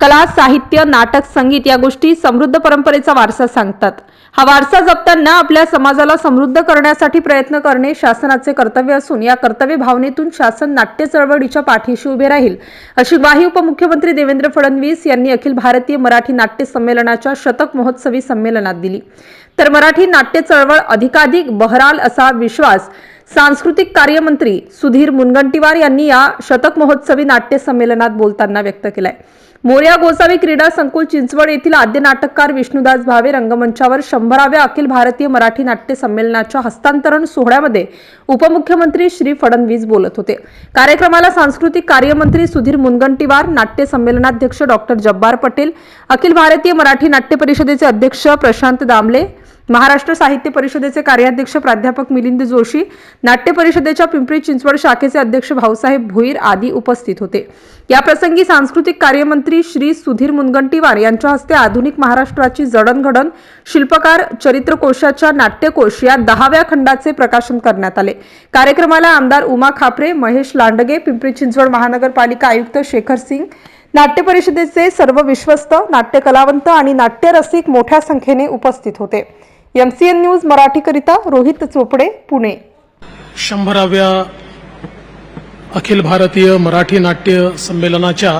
कला साहित्य नाटक संगीत या गोष्टी समृद्ध परंपरेचा वारसा सांगतात. हा वारसा जपताना आपल्या समाजाला समृद्ध करण्यासाठी प्रयत्न करणे शासनाचे कर्तव्य असून या कर्तव्य भावनेतून शासन नाट्य चळवळीच्या पाठीशी उभे राहील अशी ग्वाही उपमुख्यमंत्री देवेंद्र फडणवीस यांनी अखिल भारतीय मराठी नाट्य संमेलनाच्या शतक महोत्सवी संमेलनात दिली. तर मराठी नाट्य चळवळ अधिकाधिक बहराल असा विश्वास सांस्कृतिक कार्यमंत्री सुधीर मुनगंटीवार यांनी या शतक महोत्सवी नाट्य संमेलनात बोलताना व्यक्त केलाय. मोर्या गोसावी क्रीडा संकुल चिंचवड येथील आद्य नाटककार विष्णुदास भावे रंगमंचावर शंभराव्या अखिल भारतीय मराठी नाट्य संमेलनाच्या हस्तांतरण सोहळ्यामध्ये उपमुख्यमंत्री श्री फडणवीस बोलत होते. कार्यक्रमाला सांस्कृतिक कार्यमंत्री सुधीर मुनगंटीवार नाट्य संमेलनाध्यक्ष डॉक्टर जब्बार पटेल अखिल भारतीय मराठी नाट्य परिषदेचे अध्यक्ष प्रशांत दामले महाराष्ट्र साहित्य परिषदेचे कार्याध्यक्ष प्राध्यापक मिलिंद जोशी नाट्य परिषदेच्या पिंपरी चिंचवड शाखेचे अध्यक्ष भाऊसाहेब भोईर आदी उपस्थित होते. याप्रसंगी सांस्कृतिक कार्यमंत्री श्री सुधीर मुनगंटीवार यांच्या हस्ते आधुनिक महाराष्ट्राची जडणघडण शिल्पकार चरित्रकोशाच्या नाट्यकोश या दहाव्या खंडाचे प्रकाशन करण्यात आले. कार्यक्रमाला आमदार उमा खापरे महेश लांडगे पिंपरी चिंचवड महानगरपालिका आयुक्त शेखर सिंग नाट्य परिषदेचे सर्व विश्वस्त नाट्य कलावंत आणि नाट्यरसिक मोठ्या संख्येने उपस्थित होते. एमसीएन न्यूज मराठीकरिता रोहित चोपडे पुणे. शंभराव्या अखिल भारतीय मराठी नाट्य संमेलनाच्या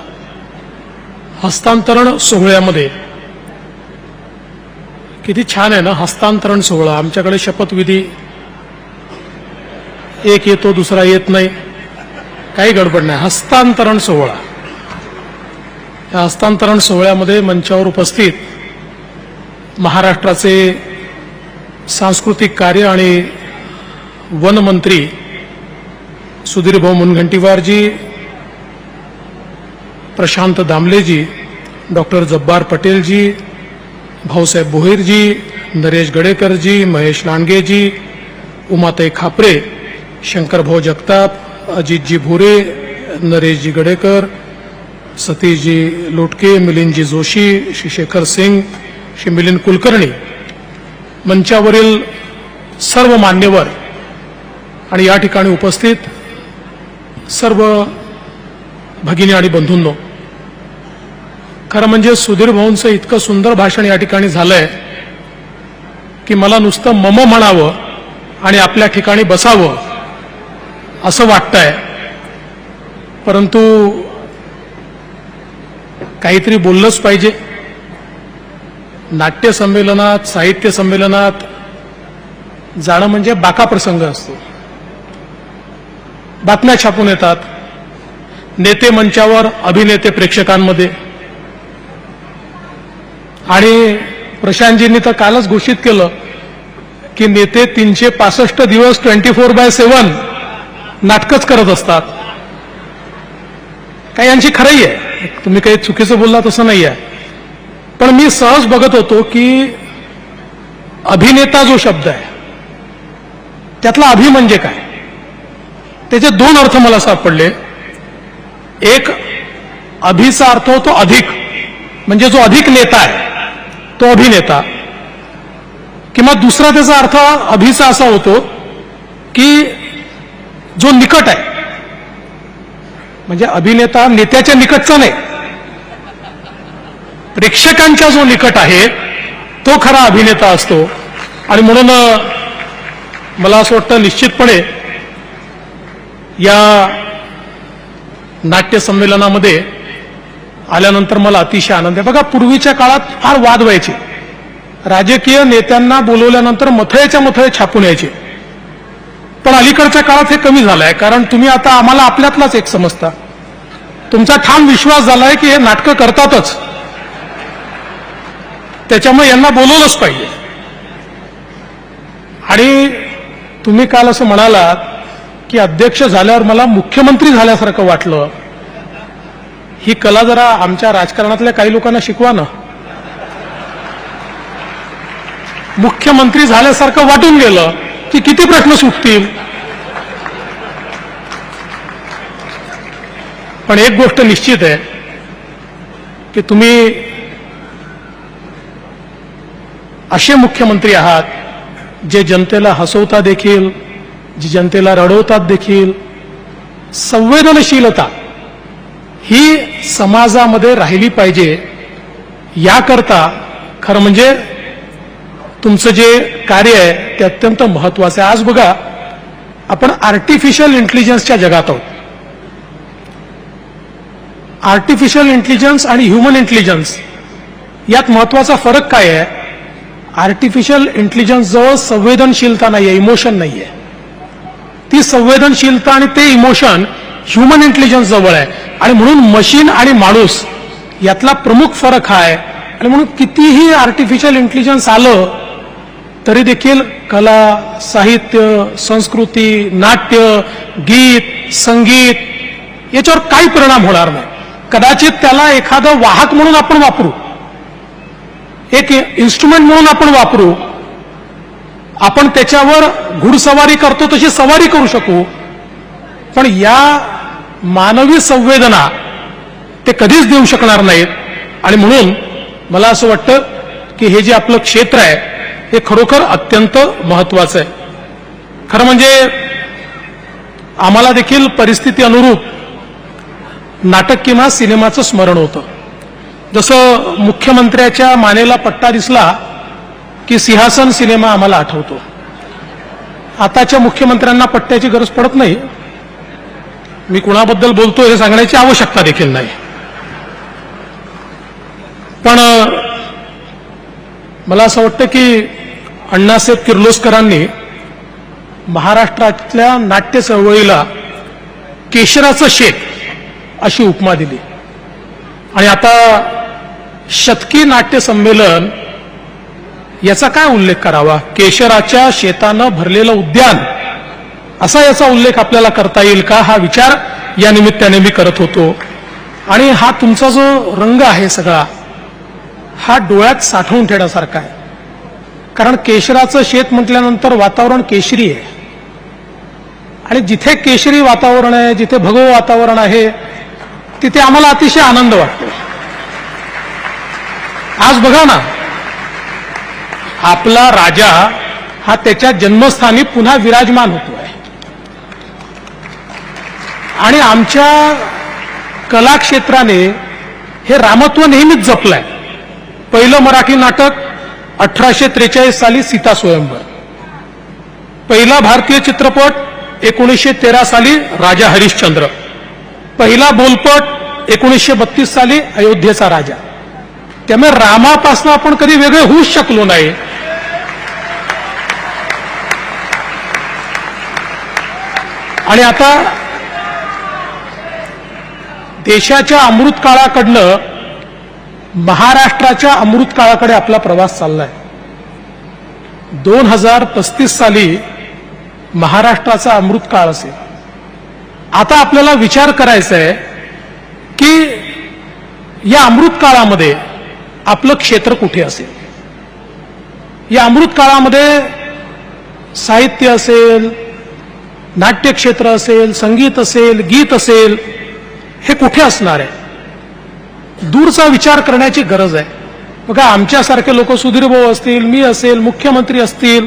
हस्तांतरण सोहळ्यामध्ये. किती छान आहे ना हस्तांतरण सोहळा. आमच्याकडे शपथविधी एक येतो दुसरा येत नाही. काही गडबड नाही. हस्तांतरण सोहळा. या हस्तांतरण सोहळ्यामध्ये मंचावर उपस्थित महाराष्ट्राचे सांस्कृतिक कार्य आणि वन मंत्री सुधीर मुनगंटीवारजी प्रशांत दामलेजी डॉक्टर जब्बार पटेलजी भाऊसाहेब भोईरजी नरेश गडेकरजी महेश लांडगेजी उमाताई खापरे शंकरभाऊ जगताप अजितजी भोरे नरेशजी गडेकर सतीशजी लोटके मिलिंदजी जोशी श्री शेखर सिंग श्री मिलिंद कुलकर्णी मंचावरील सर्व मान्यवर आणि या ठिकाणी उपस्थित सर्व भगिनी आणि बंधूंनो खरं म्हणजे सुधीर भाऊंचं इतकं सुंदर भाषण या ठिकाणी झालंय की मला नुसतं मम म्हणावं आणि आपल्या ठिकाणी बसावं असं वाटतंय. परंतु काहीतरी बोललंच पाहिजे. नाट्य संमेलनात साहित्य संमेलनात जाणं म्हणजे बाका प्रसंग असतो. बातम्या छापून येतात. नेते मंचावर अभिनेते प्रेक्षकांमध्ये. आणि प्रशांतजींनी तर कालच घोषित केलं की नेते तीनशे पासष्ट दिवस ट्वेंटी फोर बाय सेव्हन नाटकच करत असतात. काही यांची खरंही आहे. तुम्ही काही चुकीचं बोलला तसं नाही आहे पण मी सहज बघत होतो की अभिनेता जो शब्द आहे त्यातला अभि म्हणजे काय? त्याचे दोन अर्थ मला सापडले. एक अभिचा अर्थ होतो अधिक म्हणजे जो अधिक नेता आहे तो अभिनेता. किंवा दुसरा त्याचा अर्थ अभिचा असा होतो की जो निकट आहे म्हणजे अभिनेता नेत्याच्या निकटचा नाही प्रेक्षकांच्या जो निकट आहे तो खरा अभिनेता असतो. आणि म्हणून मला असं वाटतं निश्चितपणे या नाट्य संमेलनामध्ये आल्यानंतर मला अतिशय आनंद आहे. बघा पूर्वीच्या काळात फार वाद व्हायचे. राजकीय नेत्यांना बोलवल्यानंतर मथळेच्या मथळे छापून यायचे. पण अलीकडच्या काळात हे कमी झालंय कारण तुम्ही आता आम्हाला आपल्यातलाच एक समजता. तुमचा ठाम विश्वास झालाय की हे नाटकं करतातच. त्याच्यामुळे यांना बोलवलंच पाहिजे. आणि तुम्ही काल असं म्हणालात की अध्यक्ष झाल्यावर मला मुख्यमंत्री झाल्यासारखं वाटलं. ही कला जरा आमच्या राजकारणातल्या काही लोकांना शिकवा ना. मुख्यमंत्री झाल्यासारखं वाटून गेलं की किती प्रश्न सुटतील. पण एक गोष्ट निश्चित आहे की तुम्ही असे मुख्यमंत्री आहात जे जनतेला हसवता देखील जी जनतेला रडवतात देखील. संवेदनशीलता ही समाजामध्ये राहिली पाहिजे. याकरता खरं म्हणजे तुमचं जे कार्य आहे ते अत्यंत महत्वाचं आहे. आज बघा आपण आर्टिफिशियल इंटेलिजन्सच्या जगात आहोत. आर्टिफिशियल इंटेलिजन्स आणि ह्युमन इंटेलिजन्स यात महत्त्वाचा फरक काय आहे? आर्टिफिशियल इंटेलिजन्स जवळ संवेदनशीलता नाहीये इमोशन नाहीये. ती संवेदनशीलता आणि ते इमोशन ह्युमन इंटेलिजन्स जवळ आहे. आणि म्हणून मशीन आणि माणूस यातला प्रमुख फरक हा आहे. आणि म्हणून कितीही आर्टिफिशियल इंटेलिजन्स आलं तरी देखील कला साहित्य संस्कृती नाट्य गीत संगीत याच्यावर काही परिणाम होणार नाही. कदाचित त्याला एखादं वाहक म्हणून आपण वापरू. एक इन्स्ट्रुमेंट म्हणून आपण वापरू आपण त्याच्यावर घुडसवारी करतो तशी सवारी करू शकू. पण या मानवी संवेदना ते कधीच देऊ शकणार नाहीत. आणि म्हणून मला असं वाटतं की हे जे आपलं क्षेत्र आहे हे खरोखर अत्यंत महत्वाचं आहे. खरं म्हणजे आम्हाला देखील परिस्थिती अनुरूप नाटक किंवा सिनेमाचं स्मरण होतं. जसं मुख्यमंत्र्याच्या मानेला पट्टा दिसला की सिंहासन सिनेमा आम्हाला आठवतो. आताच्या मुख्यमंत्र्यांना पट्ट्याची गरज पडत नाही. मी कुणाबद्दल बोलतो हे सांगण्याची आवश्यकता देखील नाही. पण मला असं वाटतं की अण्णासाहेब किर्लोस्करांनी महाराष्ट्रातल्या नाट्य चळवळीला केशराचं शेत अशी उपमा दिली. आणि आता शतकी नाट्य संमेलन याचा काय उल्लेख करावा? केशराच्या शेतानं भरलेलं उद्यान असा याचा उल्लेख आपल्याला करता येईल का? हा विचार या निमित्ताने मी करत होतो. आणि हा तुमचा जो रंग आहे सगळा हा डोळ्यात साठवून ठेवण्यासारखा आहे. कारण केशराचं शेत म्हटल्यानंतर वातावरण केशरी आहे. आणि जिथे केशरी वातावरण आहे जिथे भगव वातावरण आहे तिथे आम्हाला अतिशय आनंद वाटतो. आज बघा ना आपला राजा हा त्याच्या जन्मस्थानी पुन्हा विराजमान होतोय. आणि आमच्या कलाक्षेत्राने हे रामत्व नेहमीच जपलंय. पहिलं मराठी नाटक अठराशे त्रेचाळीस साली सीता स्वयंवर. पहिला भारतीय चित्रपट एकोणीसशे तेरा साली राजा हरिश्चंद्र. पहिला बोलपट एकोणीसशे बत्तीस साली अयोध्येचा राजा. त्यामुळे रामापासून आपण कधी वेगळे होऊच शकलो नाही. आणि आता देशाच्या अमृत काळाकडनं महाराष्ट्राच्या अमृत काळाकडे आपला प्रवास चाललाय. दोन हजार पस्तीस साली महाराष्ट्राचा अमृत काळ असेल. आता आपल्याला विचार करायचा आहे की या अमृत काळामध्ये आपलं क्षेत्र कुठे असेल? या अमृत काळामध्ये साहित्य असेल नाट्यक्षेत्र असेल संगीत असेल गीत असेल हे कुठे असणार आहे? दूरचा विचार करण्याची गरज आहे. बघा आमच्यासारखे लोक सुधीर भाऊ असतील मी असेल मुख्यमंत्री असतील.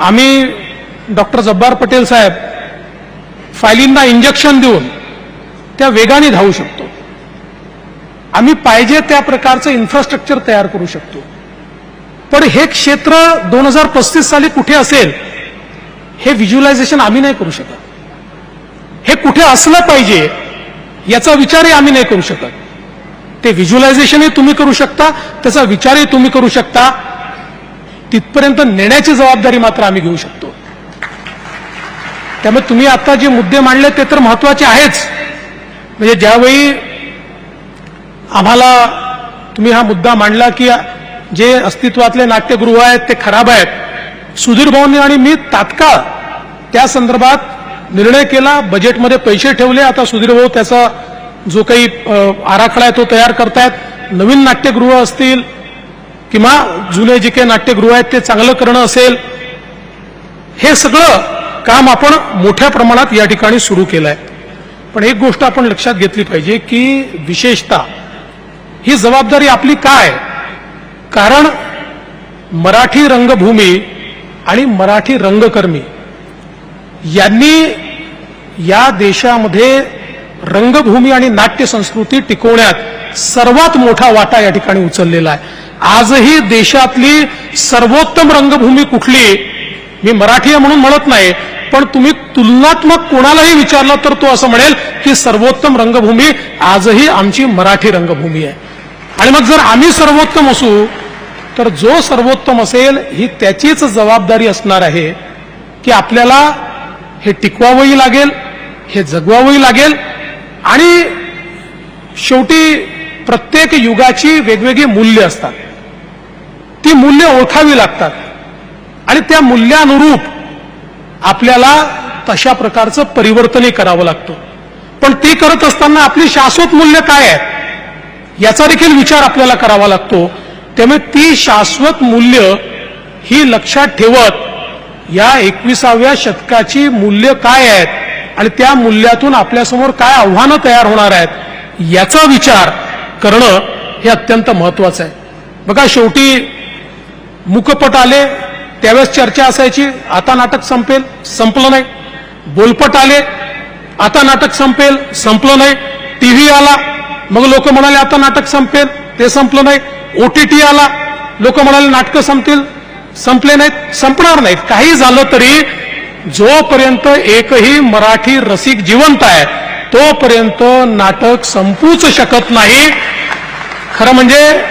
आम्ही डॉक्टर जब्बार पटेल साहेब फायलींना इंजेक्शन देऊन त्या वेगाने धावू शकतो. आम्ही पाहिजे त्या प्रकारचं इन्फ्रास्ट्रक्चर तयार करू शकतो. पण हे क्षेत्र दोन हजार पस्तीस साली कुठे असेल हे व्हिज्युअलायझेशन आम्ही नाही करू शकत. हे कुठे असलं पाहिजे याचा विचारही आम्ही नाही करू शकत. ते व्हिज्युअलायझेशनही तुम्ही करू शकता त्याचा विचारही तुम्ही करू शकता. तिथपर्यंत नेण्याची जबाबदारी मात्र आम्ही घेऊ शकतो. त्यामुळे तुम्ही आता जे मुद्दे मांडले ते तर महत्त्वाचे आहेच. म्हणजे ज्यावेळी आम्हाला तुम्ही हा मुद्दा मांडला की जे अस्तित्वातले नाट्यगृह आहेत ते खराब आहेत. सुधीर भाऊंनी आणि मी तात्काळ त्या संदर्भात निर्णय केला बजेटमध्ये पैसे ठेवले. आता सुधीर भाऊ त्याचा जो काही आराखडा आहे तो तयार करतायत. नवीन नाट्यगृह असतील किंवा जुने जे काही नाट्यगृह आहेत ते चांगलं करणं असेल हे सगळं काम आपण मोठ्या प्रमाणात या ठिकाणी सुरू केलं आहे पण एक गोष्ट आपण लक्षात घेतली पाहिजे की विशेषतः ही जबाबदारी आपली काय? कारण मराठी रंगभूमी आणि मराठी रंगकर्मी यांनी या देशामध्ये रंगभूमी आणि नाट्य संस्कृती टिकवण्यात सर्वात मोठा वाटा या ठिकाणी उचललेला आहे. आजही देशातली सर्वोत्तम रंगभूमी कुठली? मी मराठी आहे म्हणून म्हणत नाही पण तुम्ही तुलनात्मक कोणालाही विचारलं तर तो असं म्हणेल की सर्वोत्तम रंगभूमी आजही आमची मराठी रंगभूमी आहे. आणि मग जर आम्ही सर्वोत्तम असू तर जो सर्वोत्तम असेल ही त्याचीच जबाबदारी असणार आहे की आपल्याला हे टिकवावंही लागेल हे जगवावंही लागेल. आणि शेवटी प्रत्येक युगाची वेगवेगळी मूल्य असतात. ती मूल्य ओळखावी लागतात. आणि त्या मूल्यानुरूप आपल्याला तशा प्रकारचं परिवर्तनही करावं लागतं. पण ती करत असताना आपली शाश्वत मूल्य काय आहेत याचा देखील विचार आपल्याला करावा लागतो. त्यामुळे ती शाश्वत मूल्य ही लक्षात ठेवत या एकविसाव्या शतकाची मूल्य काय आहेत आणि त्या मूल्यातून आपल्यासमोर काय आव्हानं तयार होणार आहेत याचा विचार करणं हे अत्यंत महत्वाचं आहे. बघा शेवटी मुकपट आले त्यावेळेस चर्चा असायची आता नाटक संपेल संपलं नाही. बोलपट आले आता नाटक संपेल संपलं नाही. टीव्ही आला मग लोक म्हणाले आता नाटक संपेल. ते संपलं नाही. ओटीटी आला. लोक म्हणाले नाटकं संपतील. संपले नाहीत. संपणार नाहीत. काही झालं तरी जोपर्यंत एकही मराठी रसिक जिवंत आहे तोपर्यंत नाटक संपूच शकत नाही. खरं म्हणजे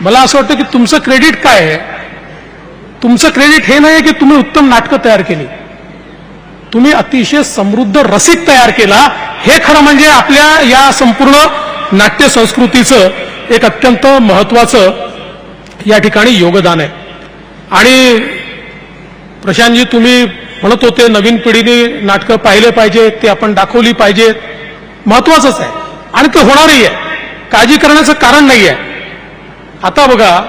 मला असं वाटतं की तुमचं क्रेडिट काय आहे? तुमचं क्रेडिट हे नाही की तुम्ही उत्तम नाटकं तयार केली. तुम्ही अतिशय समृद्ध रसिक तयार केला. हे खरं म्हणजे आपल्या या संपूर्ण नाट्य संस्कृतीचं एक अत्यंत महत्वाचं या ठिकाणी योगदान आहे. आणि प्रशांतजी तुम्ही म्हणत होते नवीन पिढीने नाटकं पाहिले पाहिजेत ते आपण दाखवली पाहिजेत महत्वाचंच आहे. आणि ते होणारही आहे. काळजी करण्याचं कारण नाही आहे. आता बघा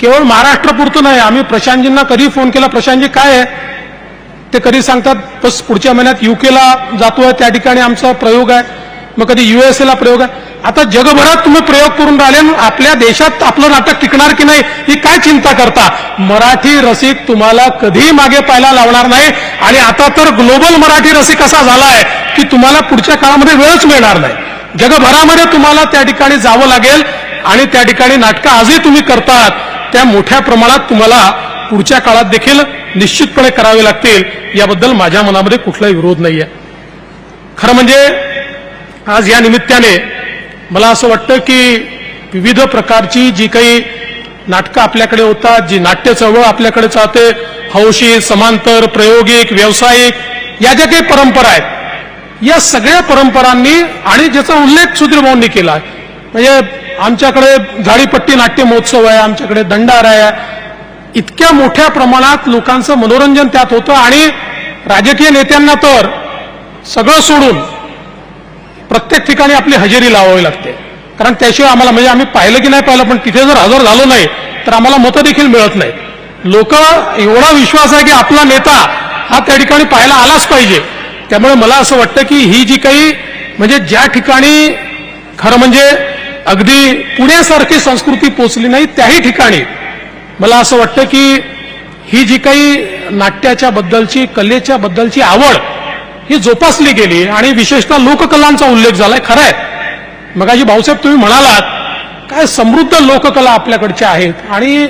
केवळ महाराष्ट्रापुरतं नाही आम्ही प्रशांतजींना कधी फोन केला प्रशांतजी काय आहे? ते कधी सांगतात बस पुढच्या महिन्यात युकेला जातोय त्या ठिकाणी आमचा प्रयोग आहे. मग कधी युएसएला प्रयोग आहे. आता जगभरात तुम्ही प्रयोग करून राहिले आपल्या देशात आपलं नाटक टिकणार की नाही ही काय चिंता करता? मराठी रसिक तुम्हाला कधीही मागे पाहायला लावणार नाही. आणि आता तर ग्लोबल मराठी रसिक असा झालाय की तुम्हाला पुढच्या काळामध्ये वेळच मिळणार नाही. जगभरामध्ये तुम्हाला त्या ठिकाणी जावं लागेल आणि त्या ठिकाणी नाटकं आजही तुम्ही करतात. त्या मोठ्या प्रमाणात तुम्हाला पुढच्या काळात देखील निश्चितपणे करावे लागतील याबद्दल माझ्या मनामध्ये कुठलाही विरोध नाही आहे खरं म्हणजे आज या निमित्ताने मला असं वाटतं की विविध प्रकारची जी काही नाटकं आपल्याकडे होतात जी नाट्य चळवळ आपल्याकडे चालते हौशी समांतर प्रायोगिक व्यावसायिक या ज्या काही परंपरा आहेत या सगळ्या परंपरांनी आणि ज्याचा उल्लेख सुधीर भाऊंनी केला आहे. म्हणजे आमच्याकडे झाडीपट्टी नाट्य महोत्सव आहे आमच्याकडे दंडार आहे इतक्या मोठ्या प्रमाणात लोकांचं मनोरंजन त्यात होतं आणि राजकीय नेत्यांना तर सगळं सोडून प्रत्येक ठिकाणी आपली हजेरी लावावी लागते. कारण त्याशिवाय आम्हाला म्हणजे आम्ही पाहिलं की नाही पाहिलं पण तिथे जर हजर झालो नाही तर आम्हाला मतं देखील मिळत नाही लोक एवढा विश्वास आहे की आपला नेता हा त्या ठिकाणी पाहायला आलाच पाहिजे. त्यामुळे मला असं वाटतं की ही जी काही म्हणजे ज्या ठिकाणी खरं म्हणजे अगदी पुण्यासारखी संस्कृती पोचली नाही त्याही ठिकाणी मला असं वाटतं की ही जी काही नाट्याच्या बद्दलची कलेच्या बद्दलची आवड ही जोपासली गेली आणि विशेषतः लोककलांचा उल्लेख झालाय खरं आहे मगाशी भाऊसाहेब तुम्ही म्हणालात काय समृद्ध लोककला आपल्याकडच्या आहेत. आणि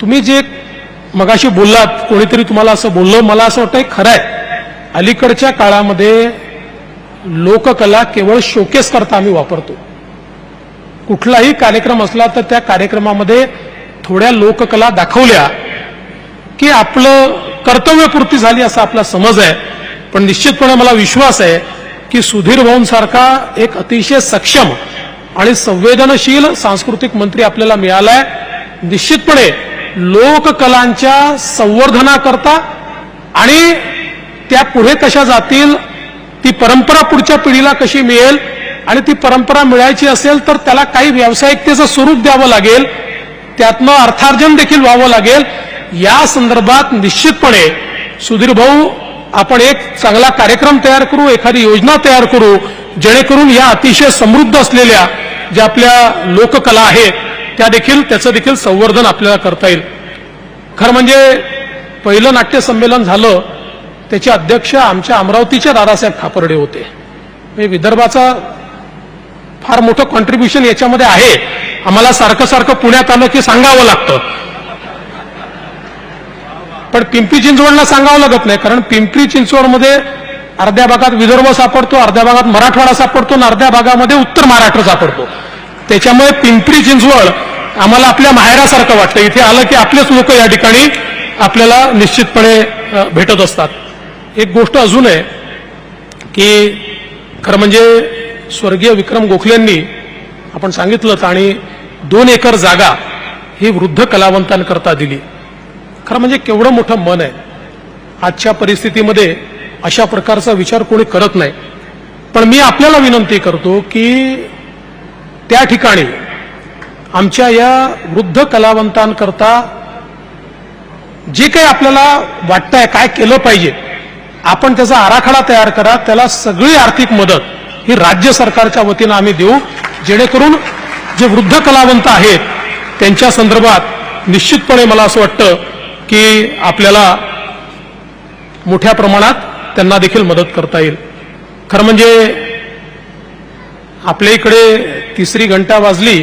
तुम्ही जे मगाशी बोललात कोणीतरी तुम्हाला असं बोललं मला असं वाटतं खरं आहे अलीकडच्या काळामध्ये लोककला केवळ शोकेस करता आम्ही वापरतो. कुठलाही कार्यक्रम असला तर त्या कार्यक्रमामध्ये थोड्या लोककला दाखवल्या की आपलं कर्तव्यपूर्ती झाली असा आपला समज आहे. पण निश्चितपणे मला विश्वास आहे की सुधीर भाऊंसारखा एक अतिशय सक्षम आणि संवेदनशील सांस्कृतिक मंत्री आपल्याला मिळालाय. निश्चितपणे लोककलांच्या संवर्धनाकरता आणि त्या पुढे कशा जातील ती परंपरा पुढच्या पिढीला कशी मिळेल आणि ती परंपरा मिळायची असेल तर त्याला काही व्यावसायिकतेचं स्वरूप द्यावं लागेल. त्यातनं अर्थार्जन देखील व्हावं लागेल. या संदर्भात निश्चितपणे सुधीर भाऊ आपण एक चांगला कार्यक्रम तयार करू एखादी योजना तयार करू जेणेकरून या अतिशय समृद्ध असलेल्या ज्या आपल्या लोककला आहेत त्या देखील त्याचं देखील संवर्धन आपल्याला करता येईल. खरं म्हणजे पहिलं नाट्य संमेलन झालं त्याचे अध्यक्ष आमच्या अमरावतीच्या दादासाहेब खापर्डे होते. म्हणजे विदर्भाचा फार मोठं कॉन्ट्रीब्युशन याच्यामध्ये आहे. आम्हाला सारखं सारखं पुण्यात आलं की सांगावं लागतं. पण पिंपरी चिंचवडला सांगावं लागत नाही कारण पिंपरी चिंचवडमध्ये अर्ध्या भागात विदर्भ सापडतो अर्ध्या भागात मराठवाडा सापडतो आणि अर्ध्या भागामध्ये उत्तर महाराष्ट्र सापडतो. त्याच्यामुळे पिंपरी चिंचवड आम्हाला आपल्या माहेरासारखं वाटतं. इथे आलं की आपलेच लोक या ठिकाणी आपल्याला निश्चितपणे भेटत असतात. एक गोष्ट अजून आहे की खरं म्हणजे स्वर्गीय विक्रम गोखलेंनी आपण सांगितलं आणि दोन एकर जागा ही वृद्ध कलावंतांकरता दिली. खरं म्हणजे केवढं मोठं मन आहे. आजच्या परिस्थितीमध्ये अशा प्रकारचा विचार कोणी करत नाही. पण मी आपल्याला विनंती करतो की त्या ठिकाणी आमच्या या वृद्ध कलावंतांकरता जे काही आपल्याला वाटतंय काय केलं पाहिजे आपण त्याचा आराखडा तयार करा त्याला सगळी आर्थिक मदत. ही राज्य सरकारच्या वतीनं आम्ही देऊ. जेणेकरून जे वृद्ध कलावंत आहेत त्यांच्या संदर्भात निश्चितपणे मला असं वाटतं की आपल्याला मोठ्या प्रमाणात त्यांना देखील मदत करता येईल. खरं म्हणजे आपल्या इकडे तिसरी घंटा वाजली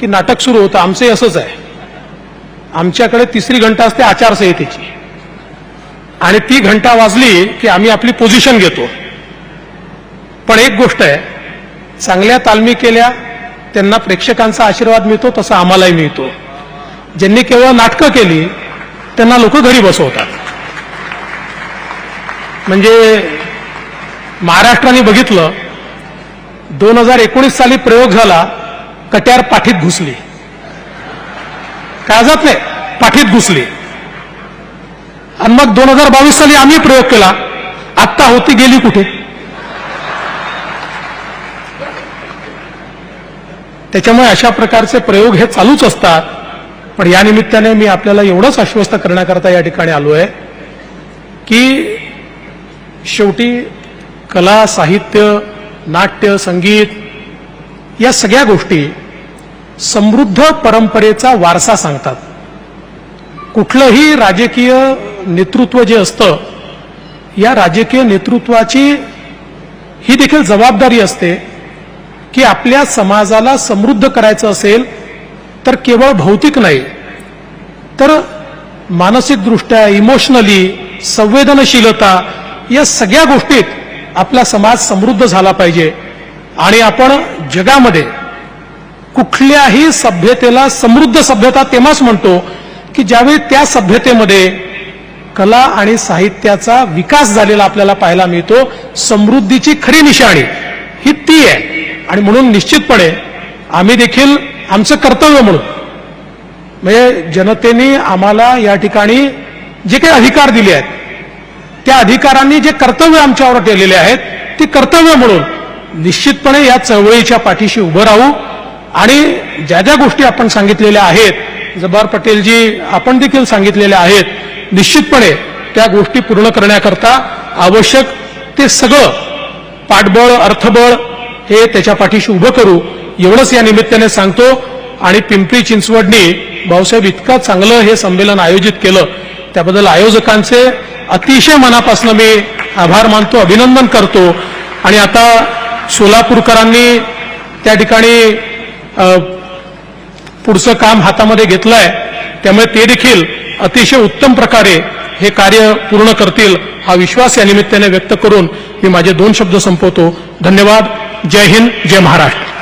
की नाटक सुरू होतं. आमचंही असंच आहे. आमच्याकडे तिसरी घंटा असते आचारसंहितेची. आणि ती घंटा वाजली की आम्ही आपली पोझिशन घेतो. पण एक गोष्ट आहे चांगल्या तालमी केल्या त्यांना प्रेक्षकांचा आशीर्वाद मिळतो तसा आम्हालाही मिळतो. ज्यांनी केवळ नाटकं केली त्यांना लोक घरी बसवतात. म्हणजे महाराष्ट्राने बघितलं दोन हजार एकोणीस साली प्रयोग झाला कट्यार पाठीत घुसली. काळजात नाही पाठीत घुसली. आणि मग दोन हजार बावीस साली आम्ही प्रयोग केला आत्ता होती गेली कुठे? त्याच्यामुळे अशा प्रकारचे प्रयोग हे चालूच असतात. पण या निमित्ताने मी आपल्याला एवढंच आश्वस्त करण्याकरता या ठिकाणी आलो आहे की शेवटी कला साहित्य नाट्य संगीत या सगळ्या गोष्टी समृद्ध परंपरेचा वारसा सांगतात. कुठलंही राजकीय नेतृत्व जे असतं या राजकीय नेतृत्वाची ही देखील जबाबदारी असते. की आपल्या समाजाला समृद्ध करायचं असेल तर केवळ भौतिक नाही तर मानसिकदृष्ट्या इमोशनली संवेदनशीलता या सगळ्या गोष्टीत आपला समाज समृद्ध झाला पाहिजे. आणि आपण जगामध्ये कुठल्याही सभ्यतेला समृद्ध सभ्यता तेव्हाच म्हणतो की ज्यावेळी त्या सभ्यतेमध्ये कला आणि साहित्याचा विकास झालेला आपल्याला पाहायला मिळतो समृद्धीची खरी निशाणी ही ती आहे. आणि म्हणून निश्चितपणे आम्ही देखील आमचं कर्तव्य म्हणून म्हणजे जनतेने आम्हाला या ठिकाणी जे काही अधिकार दिले आहेत त्या अधिकारांनी जे कर्तव्य आमच्यावर केलेले आहेत ते कर्तव्य म्हणून निश्चितपणे या चळवळीच्या पाठीशी उभं राहू आणि ज्या ज्या गोष्टी आपण सांगितलेल्या आहेत जबार पटेलजी आपण देखील सांगितलेल्या आहेत निश्चितपणे त्या गोष्टी पूर्ण करण्याकरता आवश्यक ते सगळं पाठबळ अर्थबळ हे त्याच्या पाठीशी उभं करू एवढंच या निमित्ताने सांगतो. आणि पिंपरी चिंचवडनी भाऊसाहेब इतकं चांगलं हे संमेलन आयोजित केलं. त्याबद्दल आयोजकांचे अतिशय मनापासून मी आभार मानतो अभिनंदन करतो. आणि आता सोलापूरकरांनी त्या ठिकाणी पुढचं काम हातामध्ये घेतलंय. त्यामुळे ते देखील अतिशय उत्तम प्रकारे हे कार्य पूर्ण करतील हा विश्वास या निमित्ताने व्यक्त करून मी माझे दोन शब्द संपवतो. धन्यवाद. जय हिंद जय महाराष्ट्र.